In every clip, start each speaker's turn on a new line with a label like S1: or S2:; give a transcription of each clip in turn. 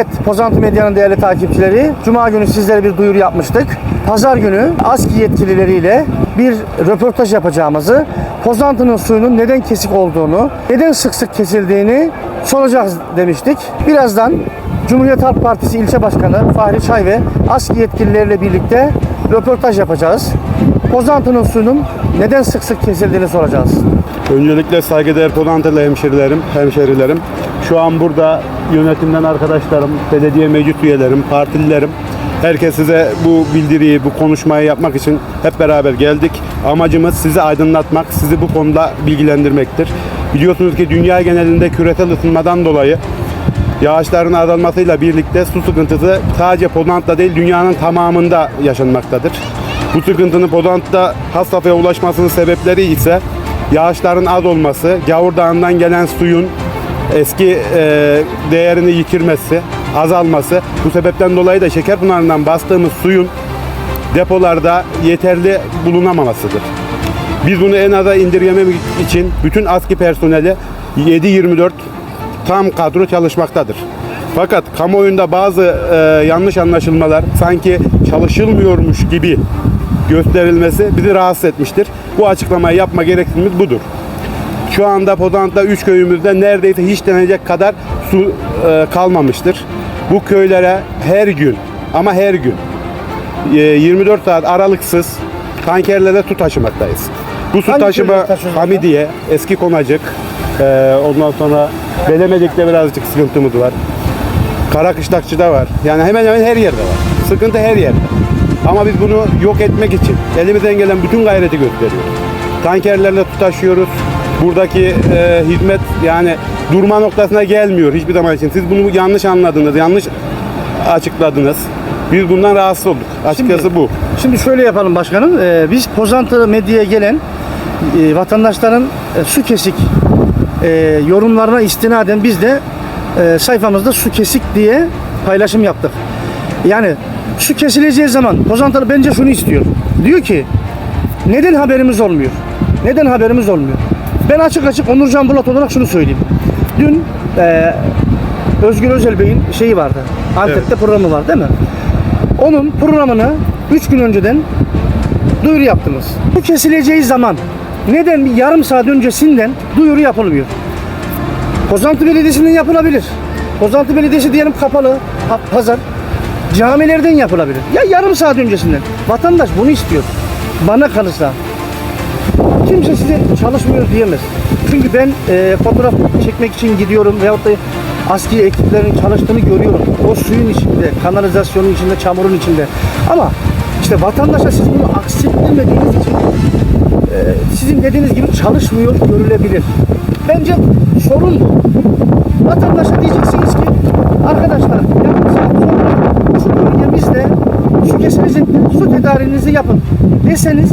S1: Evet, Pozantı Medya'nın değerli takipçileri, Cuma günü sizlere bir duyuru yapmıştık. Pazar günü ASKİ yetkilileriyle bir röportaj yapacağımızı, Pozantı'nın suyunun neden kesik olduğunu, neden sık sık kesildiğini soracağız demiştik. Birazdan Cumhuriyet Halk Partisi İlçe Başkanı Fahri Çay ve ASKİ yetkilileriyle birlikte röportaj yapacağız. Pozantı'nın suyunun neden sık sık kesildiğini soracağız.
S2: Öncelikle saygıdeğer Podantılı hemşerilerim, hemşerilerim. Şu an burada yönetimden arkadaşlarım, belediye meclis üyelerim, partililerim. Herkes size bu bildiriyi, bu konuşmayı yapmak için hep beraber geldik. Amacımız sizi aydınlatmak, sizi bu konuda bilgilendirmektir. Biliyorsunuz ki dünya genelinde küresel ısınmadan dolayı yağışların azalmasıyla birlikte su sıkıntısı sadece Podant'ta değil dünyanın tamamında yaşanmaktadır. Bu sıkıntının Podant'ta has ulaşmasının sebepleri ise yağışların az olması, Gavur Dağı'ndan gelen suyun eski e, değerini yitirmesi, azalması. Bu sebepten dolayı da Şekerpınarı'ndan bastığımız suyun depolarda yeterli bulunamamasıdır. Biz bunu en aza indirgemek için bütün ASKİ personeli 7-24 tam kadro çalışmaktadır. Fakat kamuoyunda bazı e, yanlış anlaşılmalar sanki çalışılmıyormuş gibi gösterilmesi bizi rahatsız etmiştir. Bu açıklamayı yapma gereksinimiz budur. Şu anda Podant'ta 3 köyümüzde neredeyse hiç denecek kadar su e, kalmamıştır. Bu köylere her gün ama her gün e, 24 saat aralıksız tankerlerle su taşımaktayız. Bu su
S1: Hangi
S2: taşıma Hamidiye, Eski Konacık, e, ondan sonra Belemedik'te birazcık sıkıntımız var. Karakışlakçı'da var. Yani hemen hemen her yerde var. Sıkıntı her yerde. Ama biz bunu yok etmek için elimizden gelen bütün gayreti gösteriyoruz. Tankerlerle su taşıyoruz. Buradaki e, hizmet yani durma noktasına gelmiyor hiçbir zaman için. Siz bunu yanlış anladınız, yanlış açıkladınız. Biz bundan rahatsız olduk. Açıkçası
S1: Şimdi-
S2: bu.
S1: Şimdi şöyle yapalım başkanım. Ee, biz Pozantı Medya'ya gelen e, vatandaşların e, su kesik e, yorumlarına istinaden biz de e, sayfamızda su kesik diye paylaşım yaptık. Yani su kesileceği zaman Pozantılı bence şunu istiyor. Diyor ki neden haberimiz olmuyor? Neden haberimiz olmuyor? Ben açık açık Onurcan Bulat olarak şunu söyleyeyim. Dün e, Özgür Özel Bey'in şeyi vardı. Antep'te programı var değil mi? Onun programını 3 gün önceden duyuru yaptınız. Bu kesileceği zaman neden bir yarım saat öncesinden duyuru yapılmıyor? Pozantı Belediyesi'nden yapılabilir. Pozantı Belediyesi diyelim kapalı, pa- pazar. Camilerden yapılabilir. Ya yarım saat öncesinden. Vatandaş bunu istiyor. Bana kalırsa kimse size çalışmıyor diyemez. Çünkü ben e, fotoğraf çekmek için gidiyorum veyahut da askeri ekiplerin çalıştığını görüyorum. O suyun içinde, kanalizasyonun içinde, çamurun içinde. Ama işte vatandaşa siz bunu aksettirmediğiniz için e, sizin dediğiniz gibi çalışmıyor görülebilir. Bence sorun bu. Vatandaşa diyeceksiniz ki arkadaşlar yarım saat sonra şu bölgemizde su tedarinizi yapın deseniz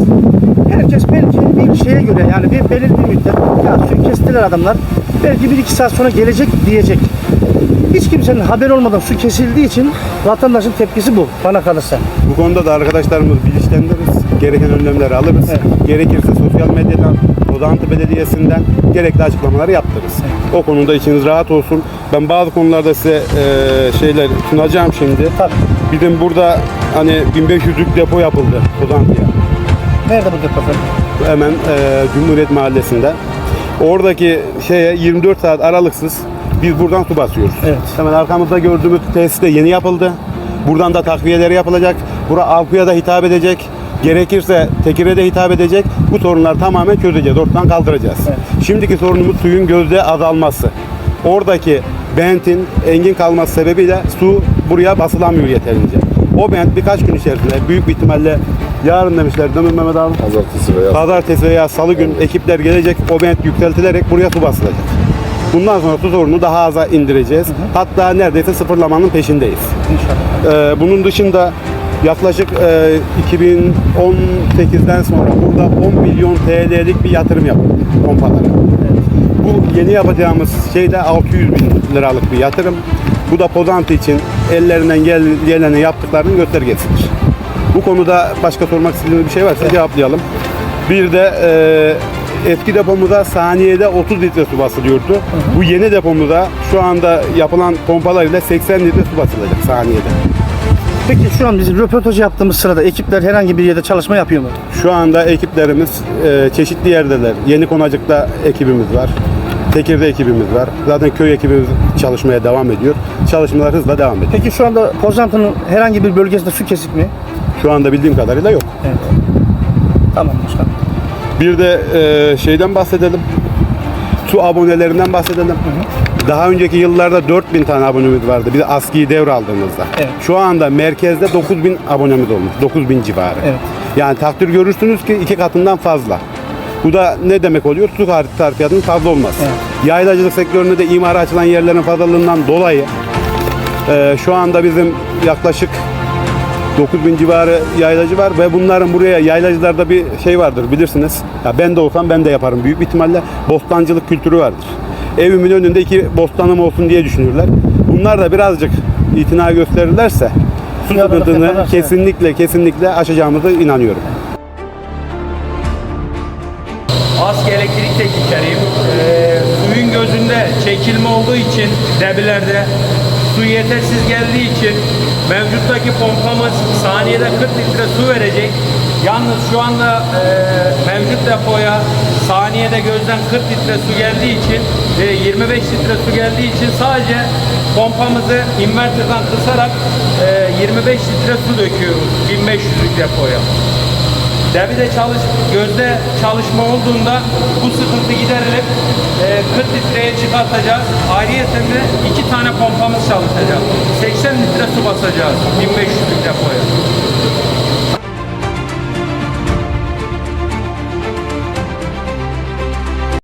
S1: herkes belki bir şeye göre yani bir belirli bir müddet ya suyu kestiler adamlar belki bir iki saat sonra gelecek diyecek. Hiç kimsenin haber olmadan su kesildiği için vatandaşın tepkisi bu bana kalırsa.
S2: Bu konuda da arkadaşlarımız bilinçlendiririz. Gereken önlemleri alırız. Gerekirse sosyal medyadan, Odantı Belediyesi'nden gerekli açıklamaları yaptırırız. O konuda içiniz rahat olsun. Ben bazı konularda size e, şeyler sunacağım şimdi.
S1: Tabii.
S2: Bizim burada hani 1500'lük depo yapıldı Odantı'ya.
S1: Nerede bu depo efendim?
S2: Hemen e, Cumhuriyet Mahallesi'nde. Oradaki şeye 24 saat aralıksız biz buradan su basıyoruz.
S1: Evet.
S2: Hemen arkamızda gördüğümüz tesis de yeni yapıldı. Buradan da takviyeleri yapılacak. Bura Alku'ya da hitap edecek. Gerekirse Tekir'e de hitap edecek. Bu sorunları tamamen çözeceğiz. Ortadan kaldıracağız. Şimdiki sorunumuz suyun gözde azalması. Oradaki bentin engin kalması sebebiyle su buraya basılamıyor yeterince. O bent birkaç gün içerisinde büyük bir ihtimalle yarın demişler değil mi Mehmet abi?
S3: Pazartesi veya
S2: Pazartesi veya salı gün ekipler gelecek. O bent yükseltilerek buraya su basılacak. Bundan sonra su sorununu daha aza indireceğiz. Hatta neredeyse sıfırlamanın peşindeyiz.
S1: İnşallah.
S2: Ee, bunun dışında yaklaşık e, 2018'den sonra burada 10 milyon TL'lik bir yatırım yapıldı pompalara. Bu yeni yapacağımız şey de 600 bin liralık bir yatırım. Bu da Pozantı için ellerinden gel, geleni yaptıklarının göstergesidir. Bu konuda başka sormak istediğiniz bir şey varsa cevaplayalım. Bir de eski depomuza saniyede 30 litre su basılıyordu. Bu yeni depomuza şu anda yapılan pompalarıyla 80 litre su basılacak saniyede.
S1: Peki şu an biz röportaj yaptığımız sırada ekipler herhangi bir yerde çalışma yapıyor mu?
S2: Şu anda ekiplerimiz e, çeşitli yerdeler. Yeni Konacık'ta ekibimiz var. Tekir'de ekibimiz var. Zaten köy ekibimiz çalışmaya devam ediyor. Çalışmalar hızla devam ediyor.
S1: Peki şu anda Pozantı'nın herhangi bir bölgesinde su kesik mi?
S2: Şu anda bildiğim kadarıyla yok.
S1: Evet. Tamam başkanım.
S2: Bir de e, şeyden bahsedelim. Su abonelerinden bahsedelim. Daha önceki yıllarda 4000 tane abonemiz vardı. Bir de askiyi devraldığımızda.
S1: Evet.
S2: Şu anda merkezde 9000 abonemiz olmuş. 9000 civarı.
S1: Evet.
S2: Yani takdir görürsünüz ki iki katından fazla. Bu da ne demek oluyor? Su harfiyatının fazla olması.
S1: Evet.
S2: Yaylacılık sektöründe de imara açılan yerlerin fazlalığından dolayı e, şu anda bizim yaklaşık 9000 civarı yaylacı var ve bunların buraya yaylacılarda bir şey vardır bilirsiniz. Ya ben de olsam ben de yaparım büyük bir ihtimalle. Bostancılık kültürü vardır. Evimin önünde iki bostanım olsun diye düşünürler. Bunlar da birazcık itina gösterirlerse su sıkıntını kesinlikle kesinlikle aşacağımıza inanıyorum.
S3: ASK elektrik teknikleriyim. Ee, suyun gözünde çekilme olduğu için debilerde su yetersiz geldiği için mevcuttaki pompamız saniyede 40 litre su verecek. Yalnız şu anda e, mevcut depoya saniyede gözden 40 litre su geldiği için ve 25 litre su geldiği için sadece pompamızı inverterden kısarak e, 25 litre su döküyoruz 1500'lük depoya. Debide çalış, gözde çalışma olduğunda bu sıkıntı giderilip e, 40 litreye çıkartacağız. Ayrıyeten de iki tane pompamız çalışacak. 80 litre su basacağız 1500'lük depoya.